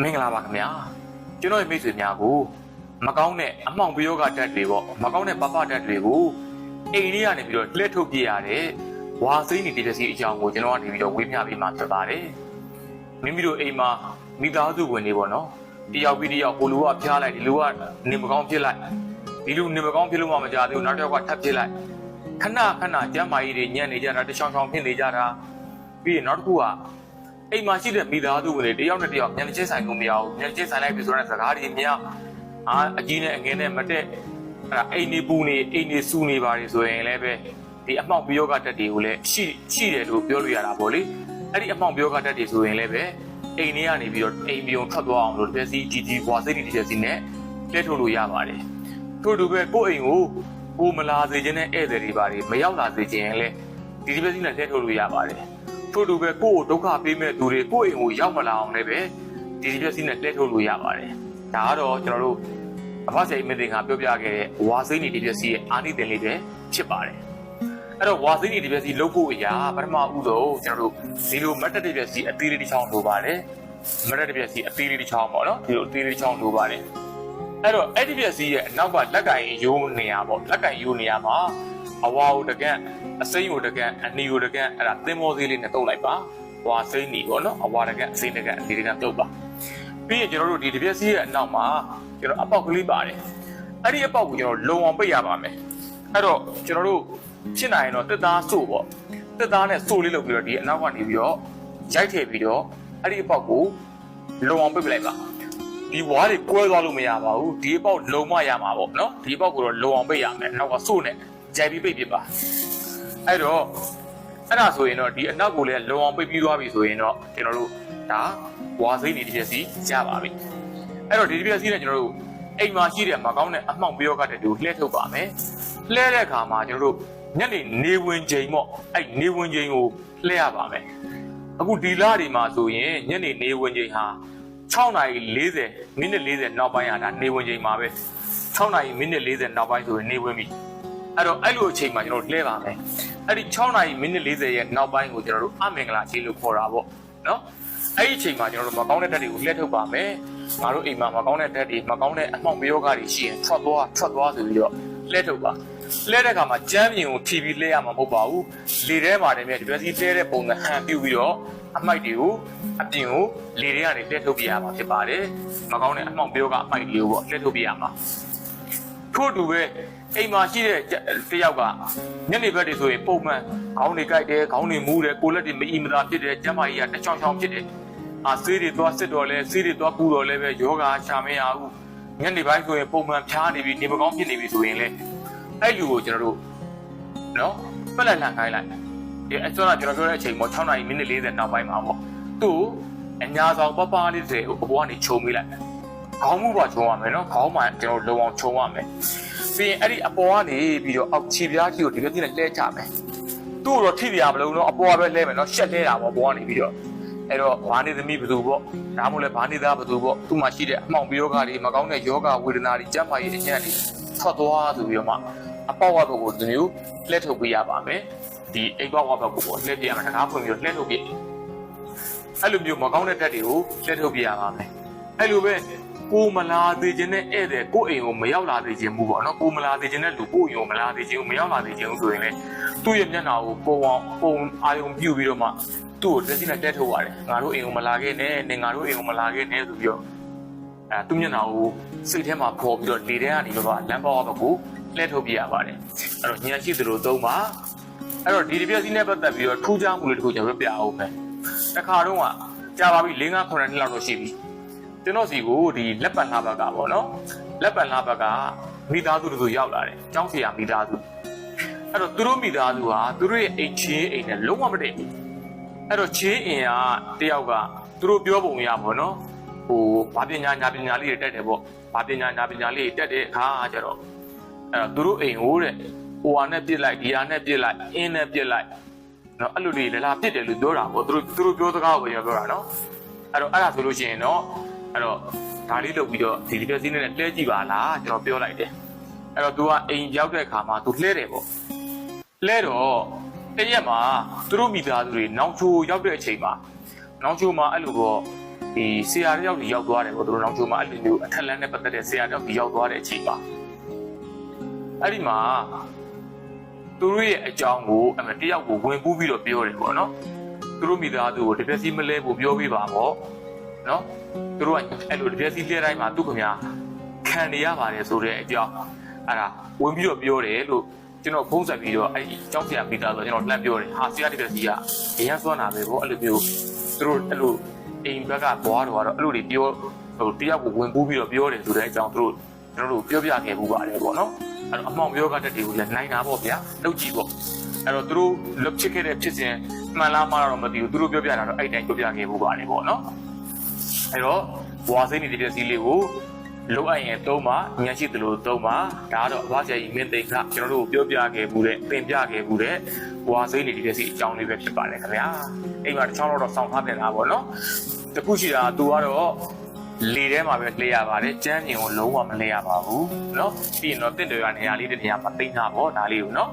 မင်္ဂလာပါခင်ဗျာကျွန်တော်ရဲ့မိတ်ဆွေများကိုမကောင်းတဲ့အမှောင်ပယောဂဓာတ်တွေပေါ့မကောင်းတဲ့ပပဓာတ်တွေကိုအိမ်လေးကနေပြီးတော့လှည့်ထုတ်ပြရတဲ့ဝါစိမ့်နေတည်စီအကြောင်းကိုကျွန်တော်ကနေပြီးတော့ဝေမျှပေးမှာဖြစ်ပါတယ်မိမိတို့အိမ်မှာမိသားစုဝင်တွေပေါ့နော်တယောက်ပြီးတယောက်ကိုလူကဖျားလိုက်ဒီလူကနေမကောင်းဖြစ်လိုက်ဒီလူနေမကောင်းဖြစ်လို့မှမကြသေးဘူးနောက်တစ်ယောက်ကထပ်ဖြစ်လိုက်ခဏခဏကျမ်းမာကြီးတွေညံ့နေကြတာတချောင်းချောင်းဖြစ်နေကြတာပြီးရင်နောက်တစ်ခုက အိမ်မှာရှိတဲ့မိသားစုဝင်တွေတယောက်နဲ့တယောက်ညနေချင်းဆိုင်လို့မရဘူးညနေချင်းဆိုင်လိုက်ပြီဆိုတော့စကားတွေများအာအကြီးနဲ့အငယ်နဲ့မတက်အဲ့ဒါအိမ်နေပူနေအိမ်နေစူနေပါလေဆိုရင်လည်းပဲဒီအမှောင်ပြောကတက်တွေကိုလည်းရှိရှိတယ်လို့ပြောလို့ရတာပေါ့လေအဲ့ဒီအမှောင်ပြောကတက်တွေဆိုရင်လည်းပဲအိမ်ထဲကနေပြီးတော့အိမ်ပြုံထွက်သွားအောင်လို့တစ်စီဒီဒီဘွာစိတ်ဒီတစ်စီနဲ့လဲထုတ်လို့ရပါတယ်ထို့တူပဲကိုယ့်အိမ်ကိုကိုမလာစေခြင်းနဲ့ဧည့်သည်တွေပါတွေမရောက်လာစေခြင်းရင်လည်းဒီဒီပဲစီနဲ့လဲထုတ်လို့ရပါတယ် ထို့တူပဲကိုယ့်ကိုဒုက္ခပေးမဲ့သူတွေကိုယ့်အိမ်ကိုရောက်မလာအောင်လည်းပဲဒီဒီပြက်စီနဲ့လှည့်ထုတ်လို့ရပါတယ်။ဒါကတော့ကျွန်တော်တို့အဖဆရာကြီးမင်းတင်ကပြောပြခဲ့တဲ့ဝါစိမ့်နေဒီပြက်စီရဲ့အာနိသင်လေးပဲဖြစ်ပါတယ်။အဲ့တော့ဝါစိမ့်နေဒီပြက်စီလုတ်ဖို့အရာပထမဦးဆုံးကျွန်တော်တို့ဒီလိုမတ်တက်တဲ့ပြက်စီအသေးလေးတစ်ချောင်းလိုပါတယ်။မတ်တက်တဲ့ပြက်စီအသေးလေးတစ်ချောင်းပေါ့နော်ဒီလိုအသေးလေးတစ်ချောင်းလိုပါတယ်။အဲ့တော့အဲ့ဒီပြက်စီရဲ့အနောက်ကလက်ကင်ရိုးနေရပေါ့လက်ကင်ရိုးနေရမှာ အဝါကိုတကန့်အစိမ့်ကိုတကန့်အနီကိုတကန့်အဲ့ဒါသင်္ဘောသေးလေးနဲ့တုပ်လိုက်ပါဝါစိမ့်နီပေါ့နော်အဝါတကန့်အစိမ့်တကန့်အဒီတကန့်တုပ်ပါပြီးရင်ကျွန်တော်တို့ဒီတပြက်စီရဲ့အနောက်မှာကျွန်တော်အပေါက်ကလေးပါတယ်အဲ့ဒီအပေါက်ကိုကျွန်တော်လုံအောင်ပိတ်ရပါမယ်အဲ့တော့ကျွန်တော်တို့ဖြစ်နိုင်ရင်တော့တက်သားစို့ပေါ့တက်သားနဲ့စို့လေးလုပ်ပြီးတော့ဒီအနောက်ကနေပြီးတော့ရိုက်ထည့်ပြီးတော့အဲ့ဒီအပေါက်ကိုလုံအောင်ပိတ်ပလိုက်ပါဒီဝါးတွေကွဲသွားလို့မရပါဘူးဒီအပေါက်လုံမရမှာပေါ့နော်ဒီအပေါက်ကိုတော့လုံအောင်ပိတ်ရမယ်နောက်ကစို့နဲ့ ကြိုက်ပြီးပိတ်ပြပါအဲ့တော့အဲ့ဒါဆိုရင်တော့ဒီအနောက်ကိုလည်းလုံအောင်ပိတ်ပြီးသွားပြီဆိုရင်တော့ကျွန်တော်တို့ဒါဝါစိမ့်နေတစ်ချက်စီရပါပြီအဲ့တော့ဒီတစ်ချက်စီနဲ့ကျွန်တော်တို့အိမ်မှာရှိတဲ့မကောင်းတဲ့အမှောင်ပြောကတဲ့တူလှည့်ထုတ်ပါမယ်လှည့်တဲ့အခါမှာကျွန်တော်တို့ညနေနေဝင်ချိန်ပေါ့အဲ့နေဝင်ချိန်ကိုလှည့်ရပါမယ်အခုဒီလတွေမှာဆိုရင်ညနေနေဝင်ချိန်ဟာ6နာရီ40မိနစ်40နောက်ပိုင်းရတာနေဝင်ချိန်မှာပဲ6နာရီမိနစ်40နောက်ပိုင်းဆိုရင်နေဝင်ပြီ အဲ့တော့အဲ့လိုအချိန်မှာကျွန်တော်တို့လှည့်ပါမယ်အဲ့ဒီ6နာရီမိနစ်40ရဲ့နောက်ပိုင်းကိုကျွန်တော်တို့အမင်္ဂလာချိန်လို့ခေါ်တာပေါ့နော်အဲ့ဒီအချိန်မှာကျွန်တော်တို့မကောင်းတဲ့ဓာတ်တွေကိုလှည့်ထုတ်ပါမယ်ငါတို့အိမ်မှာမကောင်းတဲ့ဓာတ်တွေမကောင်းတဲ့အမှောင်မယောဂတွေရှိရင်ထွက်သွားထွက်သွားဆိုပြီးတော့လှည့်ထုတ်ပါလှည့်တဲ့အခါမှာကြမ်းပြင်ကိုထိပြီးလှည့်ရမှာမဟုတ်ပါဘူးလေထဲမှာတည်းမြဲဒီပစီလှည့်တဲ့ပုံစံဟန်ပြုတ်ပြီးတော့အမိုက်တွေကိုအပြင်ကိုလေထဲကနေလှည့်ထုတ်ပြရမှာဖြစ်ပါတယ်မကောင်းတဲ့အမှောင်မယောဂအမိုက်တွေကိုပေါ့လှည့်ထုတ်ပြရမှာ ထို့တူပဲအိမ်မှာရှိတဲ့တယောက်ကညနေဘက်တွေဆိုရင်ပုံမှန်ခေါင်းတွေကြိုက်တယ်ခေါင်းတွေမူးတယ်ကိုယ်လက်တွေမအီမသာဖြစ်တယ်ကျန်းမာရေးကတချောင်းချောင်းဖြစ်တယ်အာဆေးတွေသွားစစ်တော့လဲဆေးတွေသွားကူတော့လဲပဲယောဂရှာမရဘူးညနေပိုင်းဆိုရင်ပုံမှန်ဖျားနေပြီနေမကောင်းဖြစ်နေပြီဆိုရင်လေအဲ့လူကိုကျွန်တော်တို့နော်ပက်လက်လှန်ခိုင်းလိုက်ဒီအစောကကျွန်တော်ပြောတဲ့အချိန်ပေါ့6နာရီမိနစ်40နောက်ပိုင်းမှာပေါ့သူ့အညာဆောင်ပပလေးတွေအပေါ်ကနေခြုံမိလိုက် ခေါင်းမှုပါခြုံရမယ်နော်ခေါင်းမှကျွန်တော်လုံအောင်ခြုံရမယ်ပြီးရင်အဲ့ဒီအပေါ်ကနေပြီးတော့အောက်ခြေပြားကြီးကိုဒီလိုသိနေလဲချမယ်သူ့တော့ထိပြရမလို့နော်အပေါ်ကပဲလဲမယ်နော်ရှက်လဲတာပေါ့ပေါ်ကနေပြီးတော့အဲ့တော့ဘာနေသမီးဘယ်သူပေါ့ဒါမှမဟုတ်လဲဘာနေသားဘယ်သူပေါ့သူ့မှာရှိတဲ့အမှောင်ပယောဂတွေမကောင်းတဲ့ယောဂဝေဒနာတွေကြမ်းပါရေးအညံ့တွေထွက်သွားဆိုပြီးတော့မှအပေါက်ဝတ်ဘက်ကိုဒီမျိုးလှည့်ထုတ်ပေးရပါမယ်ဒီအိမ်ပေါက်ဝတ်ဘက်ကိုပေါ့လှည့်ပြရမယ်တကားဖွင့်ပြီးတော့လှည့်ထုတ်ပြအဲ့လိုမျိုးမကောင်းတဲ့တက်တွေကိုလှည့်ထုတ်ပြရပါမယ်အဲ့လိုပဲ ကိုမလာသေးခြင်းနဲ့ဧည့်သည်ကိုအိမ်ကိုမရောက်လာသေးခြင်းဘူးပေါ့နော်ကိုမလာသေးခြင်းနဲ့လူကိုအိမ်ကိုမလာသေးခြင်းကိုမရောက်လာသေးခြင်းဆိုရင်လေသူ့ရဲ့မျက်နှာကိုပုံအောင်ပုံအာယုံပြုတ်ပြီးတော့မှသူ့ကိုတက်စီနဲ့တက်ထုတ်ရတယ်ငါတို့အိမ်ကိုမလာခဲ့နဲ့နဲ့ငါတို့အိမ်ကိုမလာခဲ့နဲ့ဆိုပြီးတော့အဲသူ့မျက်နှာကိုစိတ်ထဲမှာပေါ်ပြီးတော့လေထဲကနေတော့လမ်းပေါ်ဘက်ကိုလှည့်ထုတ်ပြရပါတယ်အဲ့တော့ညံရှိသလိုသုံးပါအဲ့တော့ဒီတစ်ပြက်စီနဲ့ပတ်သက်ပြီးတော့ထူးခြားမှုလေးတစ်ခုကျွန်တော်ပြအောင်ပဲတစ်ခါတော့ကကြာပါပြီ၄၅9နှစ်လောက်တော့ရှိပြီ ကျွန်တော်စီကိုဒီလက်ပံလှဘက်ကပေါ့နော်လက်ပံလှဘက်ကမိသားစုတို့ရောက်လာတယ်။ကျောင်းဆရာမိသားစုအဲ့တော့သူတို့မိသားစုဟာသူတို့ရဲ့အိမ်ချင်းအိမ်နဲ့လုံးဝမတည့်ဘူး။အဲ့တော့ချင်းအိမ်ကတယောက်ကသူတို့ပြောပုံရပေါ့နော်။ဟိုဘာပညာညာပညာလေးတွေတက်တယ်ပေါ့။ဘာပညာညာပညာလေးတွေတက်တဲ့အခါကျတော့အဲ့တော့သူတို့အိမ်ဟိုတဲ့ဟိုဟာနဲ့ပြစ်လိုက်ဒီဟာနဲ့ပြစ်လိုက်အင်းနဲ့ပြစ်လိုက်နော်အဲ့လိုတွေလည်းလာပြစ်တယ်လို့ပြောတာပေါ့သူတို့သူတို့ပြောစကားကိုပြောတာနော်အဲ့တော့အဲ့ဒါဆိုလို့ရှိရင်တော့ အဲ့တော့ဒါလေးလုပ်ပြီးတော့ဒီဒီပက်စီးနဲ့လှဲကြည့်ပါလားကျွန်တော်ပြောလိုက်တယ်အဲ့တော့ तू ကအိမ်ရောက်တဲ့အခါမှာ तू လှဲတယ်ပေါ့လှဲတော့တရက်မှာသူတို့မိသားစုတွေနောင်ချိုရောက်တဲ့အချိန်မှာနောင်ချိုမှာအဲ့လိုပေါ့ဒီဆရာတယောက်ကြီးရောက်သွားတယ်ပေါ့သူတို့နောက်ချိုးမှာအဲ့လိုမျိုးအထက်လန်းနဲ့ပတ်သက်တဲ့ဆရာတယောက်ကြီးရောက်သွားတဲ့အချိန်ပါအဲ့ဒီမှာသူတို့ရဲ့အကြောင်းကိုအမတယောက်ကိုဝင်ပူးပြီးတော့ပြောတယ်ပေါ့နော်သူတို့မိသားစုကိုတပြက်စီမလဲဖို့ပြောပြပါပေါ့ နော်သူတို့ကအဲ့လိုတပြက်စီလဲတိုင်းမှာသူ့ခင်ဗျာခံနေရပါတယ်ဆိုတဲ့အကြောင်းအဲ့ဒါဝင်ပြီးတော့ပြောတယ်လို့ကျွန်တော်ဖုန်းဆက်ပြီးတော့အဲ့ဒီကြောက်စရာမိသားစုကျွန်တော်လှမ်းပြောတယ်ဟာဆရာတပြက်စီကအရင်ဆွမ်းတာပဲပေါ့အဲ့လိုမျိုးသူတို့အဲ့လိုအိမ်ဘက်ကဘွားတော်ကတော့အဲ့လိုတွေပြောဟိုတယောက်ကိုဝင်ပူးပြီးတော့ပြောတယ်ဆိုတဲ့အကြောင်းသူတို့ကျွန်တော်တို့ပြောပြခဲ့မှုပါတယ်ပေါ့နော်အဲ့တော့အမောင်ပြောကတတ်တွေကိုလည်းနိုင်တာပေါ့ဗျာလုပ်ကြည့်ပေါ့အဲ့တော့သူတို့လွတ်ဖြစ်ခဲ့တဲ့ဖြစ်စဉ်မှန်လားမှားလားတော့မသိဘူးသူတို့ပြောပြတာတော့အဲ့တိုင်းပြောပြခဲ့မှုပါတယ်ပေါ့နော် အဲ့တော့ဘွားစိမ့်နေတဲ့ပြက်စီလေးကိုလုံးအပ်ရင်သုံးပါညံရှိသလိုသုံးပါဒါကတော့အဘဆရာကြီးမင်းသိန်းကကျွန်တော်တို့ပြောပြခဲ့မှုတဲ့သင်ပြခဲ့မှုတဲ့ဘွားစိမ့်နေတဲ့ပြက်စီအကြောင်းလေးပဲဖြစ်ပါတယ်ခင်ဗျာအိမ်မှာတစ်ချောင်းတော့စောင့်ထားပြန်တာပေါ့နော်တခုရှိတာသူကတော့ လေထဲမှာပဲလှည့်ရပါတယ်ကျမ်းမြင်ကိုလုံးဝမလှည့်ရပါဘူးเนาะပြီးရင်တော့တစ်တွေကနေရာလေးတစ်နေရာမှာတိတ်တာပေါ့ဒါလေးကိုเนาะ